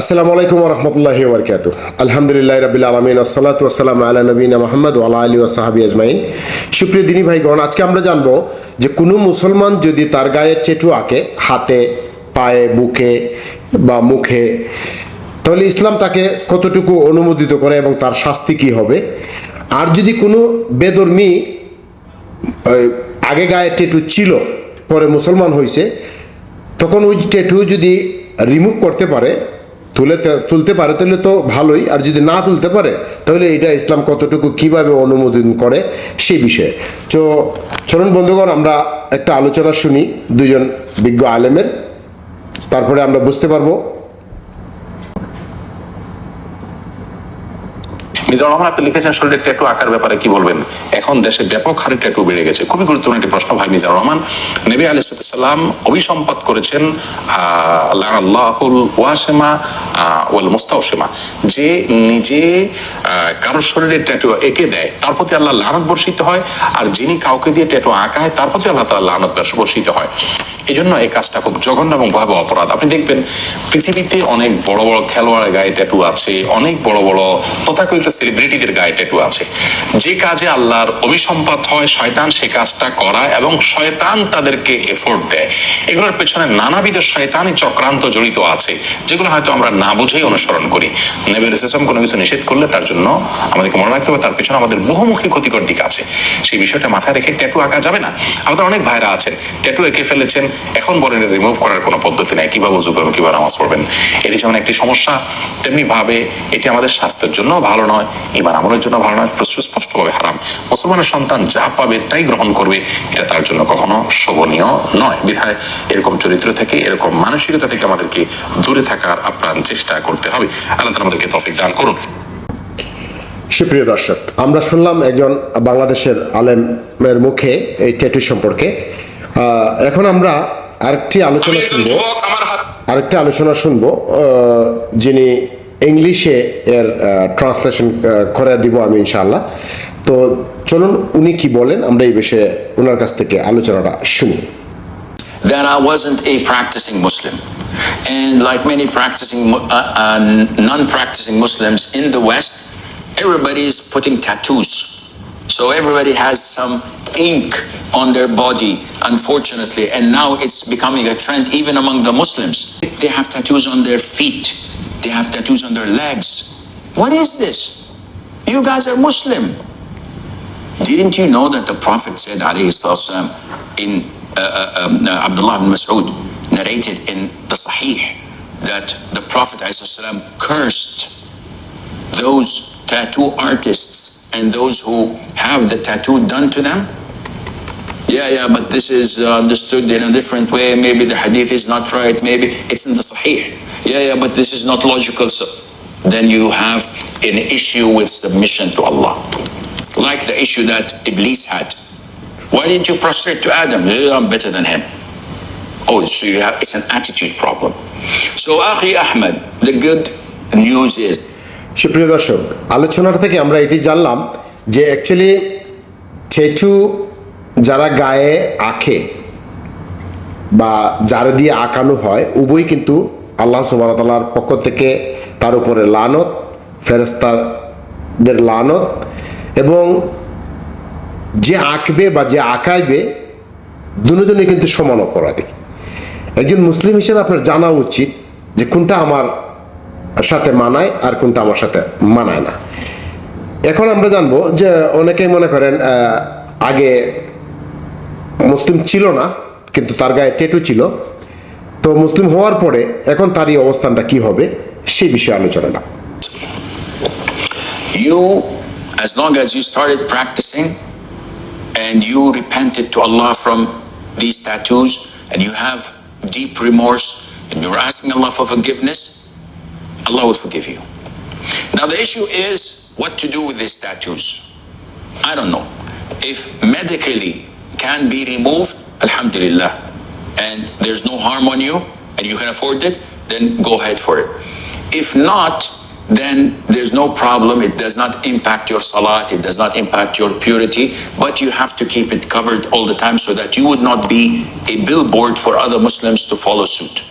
আসসালামু আলাইকুম রহমতুল্লাহি বরকাত আলহামদুলিল্লাহ রবিল আলমিন, আসসালাতু আসসালাম আলা নবীনা মোহাম্মদ আলা আলী ওসাহাবি আজমাইন। সুপ্রিয় দিনী ভাইগণ, আজকে আমরা জানব যে কোনো মুসলমান যদি তার গায়ে টেটু আঁকে, হাতে, পায়ে, বুকে বা মুখে, তাহলে ইসলাম তাকে কতটুকু অনুমোদিত করে এবং তার শাস্তি কি হবে? আর যদি কোনো বেদর্মী আগে গায়ে টেটু ছিল, পরে মুসলমান হয়েছে তখন ওই ট্যাটু যদি রিমুভ করতে পারে তুলে তুলতে পারে তাহলে তো ভালোই, আর যদি না তুলতে পারে, তাহলে এটা ইসলাম কতটুকু কীভাবে অনুমোদন করে সে বিষয়ে। তো চলুন বন্ধুগণ, আমরা একটা আলোচনা শুনি দুজন বিজ্ঞ আলেমের, তারপরে আমরা বুঝতে পারব মিজানুর রহমান, আপনি লিখেছেন শরীরে ট্যাটু আঁকার ব্যাপারে কি বলবেন? এখন দেশে ব্যাপক হারে ট্যাটু বেড়ে গেছে। খুবই গুরুত্বপূর্ণ একটি প্রশ্ন ভাই মিজানুর রহমান। অভিসম্পাদ করেছেন আল্লাহ আল্লাহুল ওয়াসেমা ওয়াল মুস্তাউসেমা যে নিজে কারোর শরীরে ট্যাটু এঁকে দেয়, তার প্রতি আল্লাহ লানত বর্ষিত হয়, আর যিনি কাউকে দিয়ে ট্যাটু আঁকায়, তার প্রতি আল্লাহ তাআলা লানত বর্ষিত হয়। এই জন্য এই কাজটা খুব জঘন্য এবং ভয়াবহ অপরাধ। আপনি দেখবেন, পৃথিবীতে অনেক বড় বড় খেলোয়াড়ের গায়ে ট্যাটু আছে, অনেক বড় বড় তথাকথিত সেলিব্রিটিদের গায়ে ট্যাটু আছে। যে কাজে আল্লাহর অভিসম্পাত হয়, শয়তান সে কাজটা করায় এবং শয়তান তাদেরকে এফোর্ট দেয়। এগুলোর পেছনে নানাবিধ শয়তানি চক্রান্ত জড়িত আছে, যেগুলো হয়তো আমরা না বুঝেই অনুসরণ করি। নেবের ইসলাম কোনো কিছু নিষেধ করলে তার জন্য আমাদেরকে মনে রাখতে হবে, তার পেছনে আমাদের বহুমুখী ক্ষতিকর দিক আছে। সেই বিষয়টা মাথায় রেখে ট্যাটু আঁকা যাবে না। আমাদের অনেক ভাইরা আছেন ট্যাটু এঁকে ফেলেছেন, এখন বলেন রিমুভ করার কোনো পদ্ধতি নাই। কীভাবে উজু করবেন কীভাবে নামাজ পড়বেন। এটি যেমন একটি সমস্যা তেমনি ভাবে এটি আমাদের স্বাস্থ্যের জন্য ভালো নয়। এবার আমলের জন্য ভালো নয় হারাম। মুসলমানের সন্তান যা পাবে তাই গ্রহণ করবে এটা তার জন্য কখনো শোভনীয় নয়। বিধায় এরকম চরিত্র থেকে এরকম মানসিকতা থেকে আমাদেরকে দূরে থাকার আপ্রাণ চেষ্টা করতে হবে। আল্লাহ আমাদেরকে তৌফিক দান করুন। সুপ্রিয় দর্শক আমরা শুনলাম একজন বাংলাদেশের আলেমের মুখে এই ট্যাটু সম্পর্কে। আহ, এখন আমরা আরেকটি আলোচনা শুনব। আরেকটা আলোচনা শুনব। আহ, যিনি ইংলিশে এর ট্রান্সলেশন করে দিব আমি ইনশাআল্লাহ তো চলুন উনি কি বলেন আমরা এই বিষয়ে ওনার কাছ থেকে আলোচনাটা শুনি that I wasn't a practicing Muslim. And like many practicing, uh, uh, non practicing Muslims in the West, everybody is putting tattoos. So everybody has some ink on their body, unfortunately. And now it's becoming a trend even among the Muslims. They have tattoos on their feet, they have tattoos on their legs. What is this? You guys are Muslim. Didn't you know that the Prophet said, in uh, uh, um, uh, Abdullah ibn Mas'ud narrated in the Sahih that the Prophet salatu cursed those tattoo artists and those who have the tattoo done to them? Yeah, yeah, but this is uh, understood in a different way. Maybe the hadith is not right. Maybe it's in the Sahih. Yeah, yeah, but this is not logical. So then you have an issue with submission to Allah like the issue that Iblis had. Why didn't you prostrate to Adam? "Yeah, I'm better than him. Oh, so you have it's an attitude problem. So Akhi Ahmed, the good news is সুপ্রিয় দর্শক আলোচনার থেকে আমরা এটি জানলাম যে actually ঠেটু যারা গায়ে আঁকে বা যারা দিয়ে আঁকানো হয় উভয় কিন্তু আল্লাহ সুবাহতাল্লার পক্ষ থেকে তার উপরে লানত ফেরস্তাদের লানত এবং যে আঁকবে বা যে আঁকাইবে দুজনে কিন্তু সমান অপরাধী। একজন মুসলিম হিসেবে আপনার জানা উচিত যে কোনটা আমার সাথে মানায় আর কোনটা আমার সাথে মানায় না। এখন আমরা জানব যে অনেকেই মনে করেন আগে মুসলিম ছিল না, কিন্তু তার গায়ে টেটু ছিল। তো মুসলিম হওয়ার পরে এখন তার এই অবস্থানটা কি হবে সেই বিষয়ে আলোচনাটা you, as long as you started practicing and you repented to Allah from these tattoos and you have deep remorse and you're asking Allah for forgiveness, Allah will forgive you. Now, the issue is what to do with these tattoos. I don't know. If medically can be removed, Alhamdulillah, and there's no harm on you and you can afford it, then go ahead for it. If not, then there's no problem. It does not impact your salat, it does not impact your purity, but you have to keep it covered all the time so that you would not be a billboard for other Muslims to follow suit.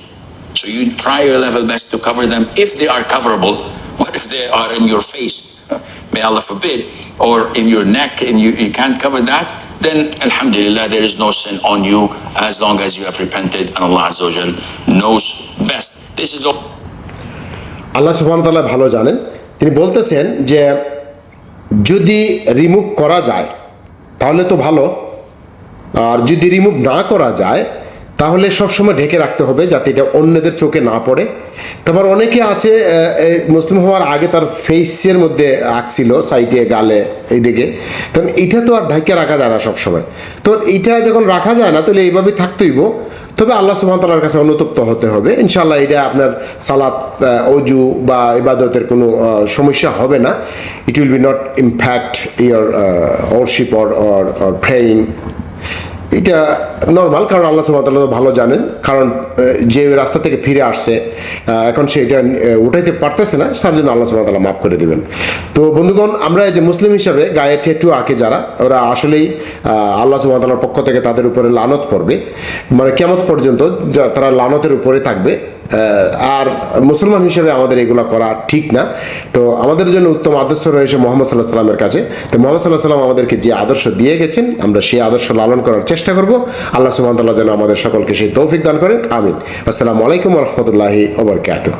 So you try your level best to cover them if they are coverable. What if they are in your face? May Allah forbid, or in your neck and you, you can't cover that, then Alhamdulillah, there is no sin on you as long as you have repented and Allah Azza wa knows best. This is all. আল্লাহ সুবহান তাআলা ভালো জানেন তিনি বলতেছেন যে যদি remove করা যায় তাহলে তো ভালো আর যদি রিমুভ না করা যায় তাহলে সবসময় ঢেকে রাখতে হবে যাতে এটা অন্যদের চোখে না পড়ে। তারপর অনেকে আছে মুসলিম হওয়ার আগে তার ফেসের মধ্যে আঁকছিল সাইডে গালে, এইদিকে। তখন এটা তো আর ঢেকে রাখা যায় না সবসময়। তো এইটা যখন রাখা যায় না, তাহলে এইভাবেই থাকতেইব তবে আল্লাহ সুবহান তাআলার কাছে অনুতপ্ত হতে হবে। ইনশাল্লাহ এটা আপনার সালাত অজু বা ইবাদতের কোনো সমস্যা হবে না। It will be not impact your worship or or praying এটা নর্মাল কারণ আল্লাহ সুবহান তো ভালো জানেন। কারণ যে রাস্তা থেকে ফিরে আসছে এখন সে এটা উঠাইতে পারতেছে না, তার জন্য আল্লাহ সুবহান মাফ করে দেবেন। তো বন্ধুগণ, আমরা যে মুসলিম হিসাবে গায়ে টেটু আঁকে যারা, ওরা আসলেই আল্লাহ সুবহান পক্ষ থেকে তাদের উপরে লানত পড়বে। মানে কেমন পর্যন্ত তারা লানতের উপরে থাকবে আর মুসলমান হিসেবে আমাদের এগুলো করা ঠিক না। তো আমাদের জন্য উত্তম আদর্শ রয়েছে মোহাম্মদ সাল্লাহ সাল্লামের কাছে। তো মোহাম্মদ সাল্লাহ সাল্লাম আমাদেরকে যে আদর্শ দিয়ে গেছেন, আমরা সেই আদর্শ লালন করার চেষ্টা করব। আল্লাহ সুবহানাহু যেন আমাদের সকলকে সেই তৌফিক দান করেন। আমিন। আসসালামু আলাইকুম রহমতুল্লাহি ওবরকাতুহ